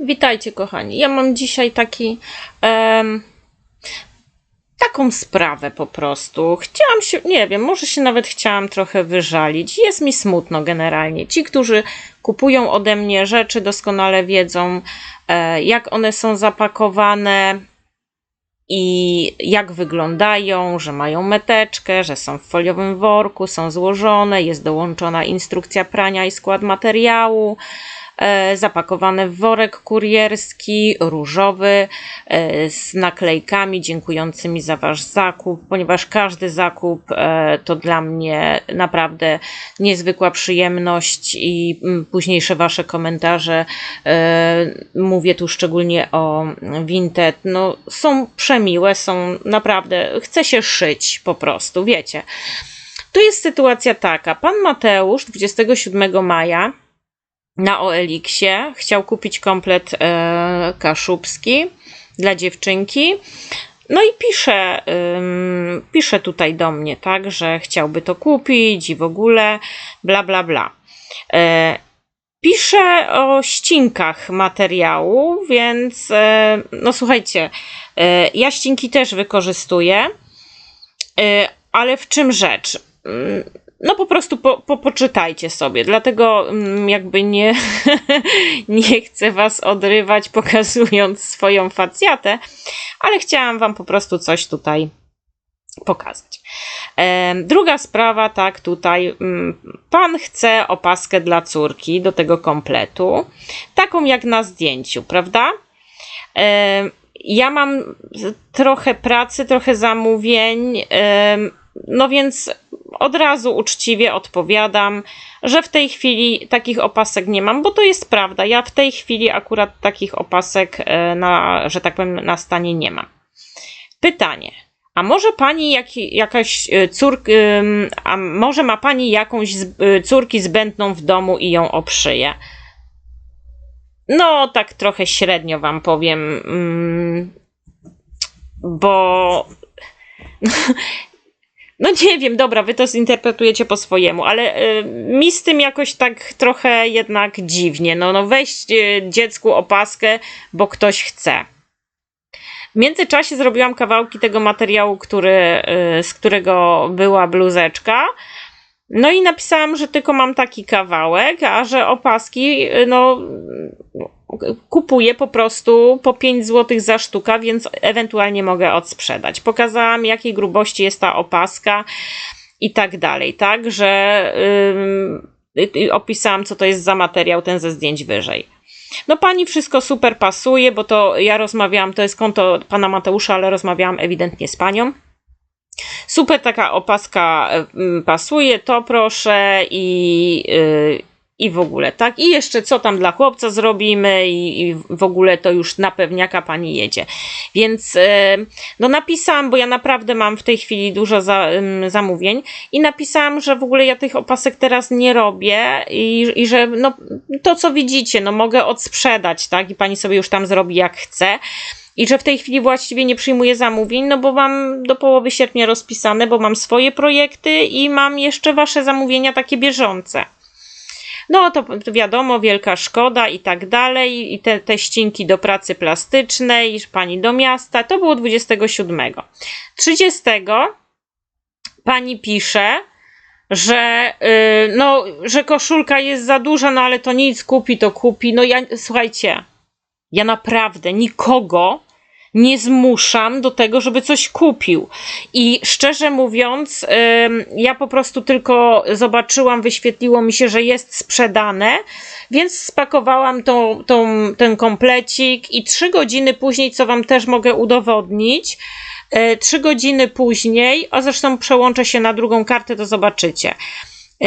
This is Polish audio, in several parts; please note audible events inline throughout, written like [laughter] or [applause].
Witajcie, kochani. Ja mam dzisiaj taki. em, taką sprawę po prostu. Chciałam się, nie wiem, może się nawet chciałam trochę wyżalić. Jest mi smutno generalnie. Ci, którzy kupują ode mnie rzeczy, doskonale wiedzą, e, jak one są zapakowane i jak wyglądają, że mają meteczkę, że są w foliowym worku, są złożone, jest dołączona instrukcja prania i skład materiału, zapakowane w worek kurierski, różowy, e, z naklejkami dziękującymi za Wasz zakup, ponieważ każdy zakup e, to dla mnie naprawdę niezwykła przyjemność i mm, późniejsze Wasze komentarze, e, mówię tu szczególnie o Vinted, no są przemiłe, są naprawdę, chce się szyć po prostu, wiecie. Tu jest sytuacja taka, pan Mateusz 27 maja na OLX-ie chciał kupić komplet e, kaszubski dla dziewczynki. No i pisze, ym, pisze tutaj do mnie, tak, że chciałby to kupić i w ogóle bla bla bla. E, pisze o ścinkach materiału, więc e, no słuchajcie, e, ja ścinki też wykorzystuję, e, ale w czym rzecz? No po prostu po, po, poczytajcie sobie, dlatego mm, jakby nie, [laughs] nie chcę was odrywać pokazując swoją facjatę, ale chciałam wam po prostu coś tutaj pokazać. Druga sprawa, tak, tutaj mm, pan chce opaskę dla córki do tego kompletu, taką jak na zdjęciu, prawda? Ja mam trochę pracy, trochę zamówień, no więc od razu uczciwie odpowiadam, że w tej chwili takich opasek nie mam, bo to jest prawda. Ja w tej chwili akurat takich opasek e, na, że tak powiem, na stanie nie mam. Pytanie. A może pani jak, jakaś córka, a może ma pani jakąś z- córki zbędną w domu i ją oprzyje? No, tak trochę średnio wam powiem, mm, bo [laughs] no nie wiem, dobra, wy to zinterpretujecie po swojemu, ale y, mi z tym jakoś tak trochę jednak dziwnie. No, no weź y, dziecku opaskę, bo ktoś chce. W międzyczasie zrobiłam kawałki tego materiału, który, y, z którego była bluzeczka. No i napisałam, że tylko mam taki kawałek, a że opaski, y, no, kupuję po prostu po 5 zł za sztuka, więc ewentualnie mogę odsprzedać. Pokazałam, jakiej grubości jest ta opaska i tak dalej, tak, że ym, y, opisałam, co to jest za materiał, ten ze zdjęć wyżej. No pani wszystko super pasuje, bo to ja rozmawiałam, to jest konto pana Mateusza, ale rozmawiałam ewidentnie z panią. Super taka opaska mm, pasuje, to proszę i, yy, i w ogóle, tak? I jeszcze co tam dla chłopca zrobimy i, i w ogóle to już na pewniaka pani jedzie. Więc yy, no napisałam, bo ja naprawdę mam w tej chwili dużo za, zamówień i napisałam, że w ogóle ja tych opasek teraz nie robię i, i że no to co widzicie, no mogę odsprzedać, tak? I pani sobie już tam zrobi jak chce. I że w tej chwili właściwie nie przyjmuję zamówień, no bo mam do połowy sierpnia rozpisane, bo mam swoje projekty i mam jeszcze wasze zamówienia takie bieżące. No to wiadomo, wielka szkoda i tak dalej. I te, te ścinki do pracy plastycznej, pani do miasta. To było 27. 30 pani pisze, że, yy, no, że koszulka jest za duża, no ale to nic, kupi to kupi. No ja, słuchajcie, ja naprawdę nikogo nie zmuszam do tego, żeby coś kupił. I szczerze mówiąc, ja po prostu tylko zobaczyłam, wyświetliło mi się, że jest sprzedane, więc spakowałam tą, tą, ten komplecik i trzy godziny później, co wam też mogę udowodnić, y, trzy godziny później, a zresztą przełączę się na drugą kartę, to zobaczycie. Y,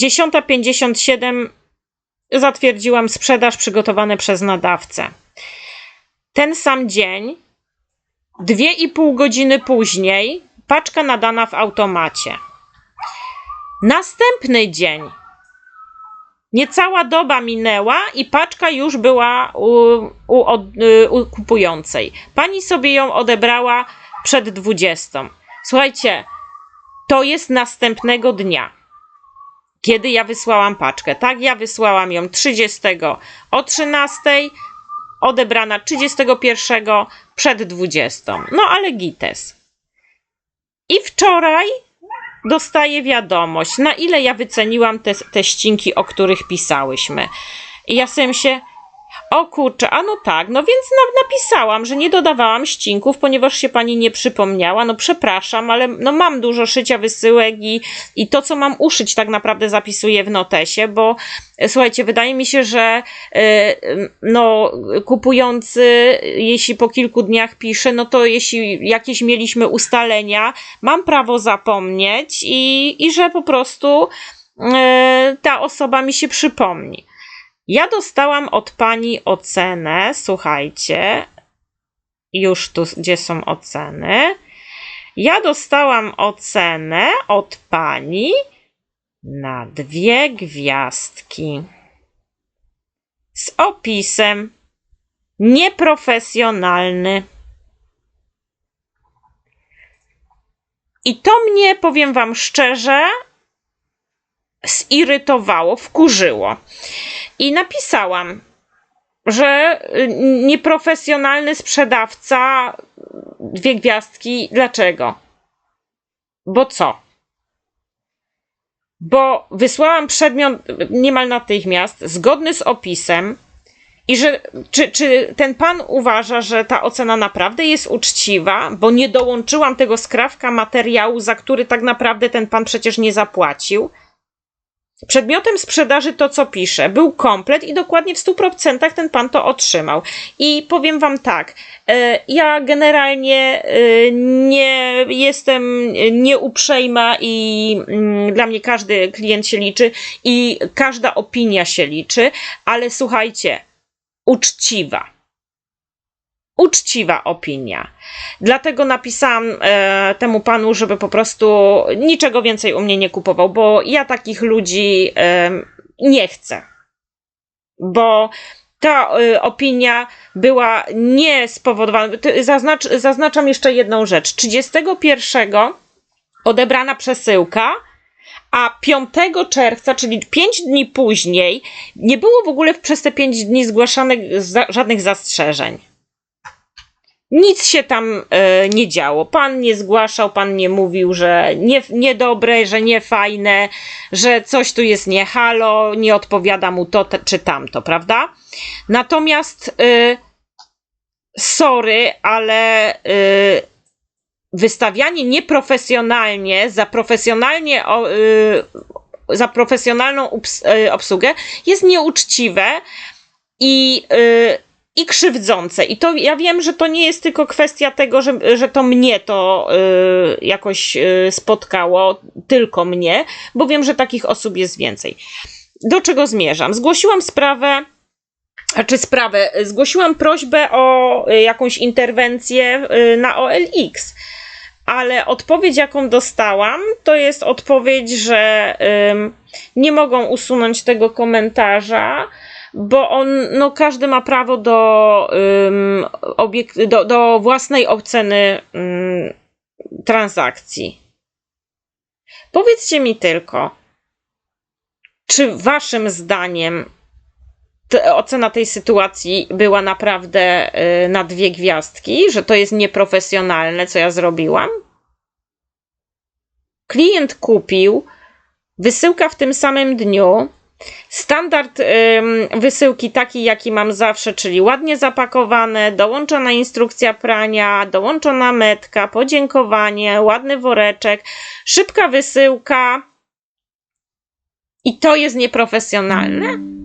10.57 zatwierdziłam sprzedaż przygotowane przez nadawcę. Ten sam dzień, dwie i pół godziny później, paczka nadana w automacie. Następny dzień, niecała doba minęła i paczka już była u, u, y, u kupującej. Pani sobie ją odebrała przed 20. Słuchajcie, to jest następnego dnia kiedy ja wysłałam paczkę. Tak, ja wysłałam ją 30 o 13, odebrana 31 przed 20. No ale gites. I wczoraj dostaję wiadomość, na ile ja wyceniłam te, te ścinki, o których pisałyśmy. I ja sobie się, o kurczę, a no tak, no więc na, napisałam, że nie dodawałam ścinków, ponieważ się pani nie przypomniała. No przepraszam, ale no mam dużo szycia wysyłek i, i to, co mam uszyć, tak naprawdę zapisuję w notesie, bo e, słuchajcie, wydaje mi się, że e, no, kupujący, jeśli po kilku dniach pisze, no to jeśli jakieś mieliśmy ustalenia, mam prawo zapomnieć i, i że po prostu e, ta osoba mi się przypomni. Ja dostałam od pani ocenę, słuchajcie, już tu, gdzie są oceny. Ja dostałam ocenę od pani na dwie gwiazdki z opisem nieprofesjonalny. I to mnie, powiem Wam szczerze, zirytowało, wkurzyło. I napisałam, że y, nieprofesjonalny sprzedawca, dwie gwiazdki. Dlaczego? Bo co? Bo wysłałam przedmiot niemal natychmiast, zgodny z opisem, i że czy, czy ten pan uważa, że ta ocena naprawdę jest uczciwa, bo nie dołączyłam tego skrawka materiału, za który tak naprawdę ten pan przecież nie zapłacił? Przedmiotem sprzedaży to, co pisze, był komplet i dokładnie w 100% ten pan to otrzymał. I powiem wam tak, e, ja generalnie e, nie jestem nieuprzejma i mm, dla mnie każdy klient się liczy i każda opinia się liczy, ale słuchajcie, uczciwa uczciwa opinia. Dlatego napisałam e, temu panu, żeby po prostu niczego więcej u mnie nie kupował, bo ja takich ludzi e, nie chcę. Bo ta e, opinia była nie spowodowana. Zaznacz, zaznaczam jeszcze jedną rzecz. 31 odebrana przesyłka, a 5 czerwca, czyli 5 dni później, nie było w ogóle przez te 5 dni zgłaszanych za, żadnych zastrzeżeń. Nic się tam e, nie działo. Pan nie zgłaszał, pan nie mówił, że nie, niedobre, że nie fajne, że coś tu jest nie halo, nie odpowiada mu to te, czy tamto, prawda? Natomiast e, sorry, ale e, wystawianie nieprofesjonalnie za profesjonalnie o, e, za profesjonalną obs obsługę jest nieuczciwe i e, i krzywdzące. I to ja wiem, że to nie jest tylko kwestia tego, że, że to mnie to y, jakoś y, spotkało, tylko mnie, bo wiem, że takich osób jest więcej. Do czego zmierzam? Zgłosiłam sprawę, czy sprawę, zgłosiłam prośbę o y, jakąś interwencję y, na OLX. Ale odpowiedź, jaką dostałam, to jest odpowiedź, że nie mogą usunąć tego komentarza, bo on, no każdy ma prawo do, um, obiek- do, do własnej oceny um, transakcji. Powiedzcie mi tylko, czy waszym zdaniem ocena tej sytuacji była naprawdę y, na dwie gwiazdki, że to jest nieprofesjonalne, co ja zrobiłam? Klient kupił, wysyłka w tym samym dniu, Standard ym, wysyłki taki, jaki mam zawsze, czyli ładnie zapakowane, dołączona instrukcja prania, dołączona metka, podziękowanie, ładny woreczek, szybka wysyłka. I to jest nieprofesjonalne?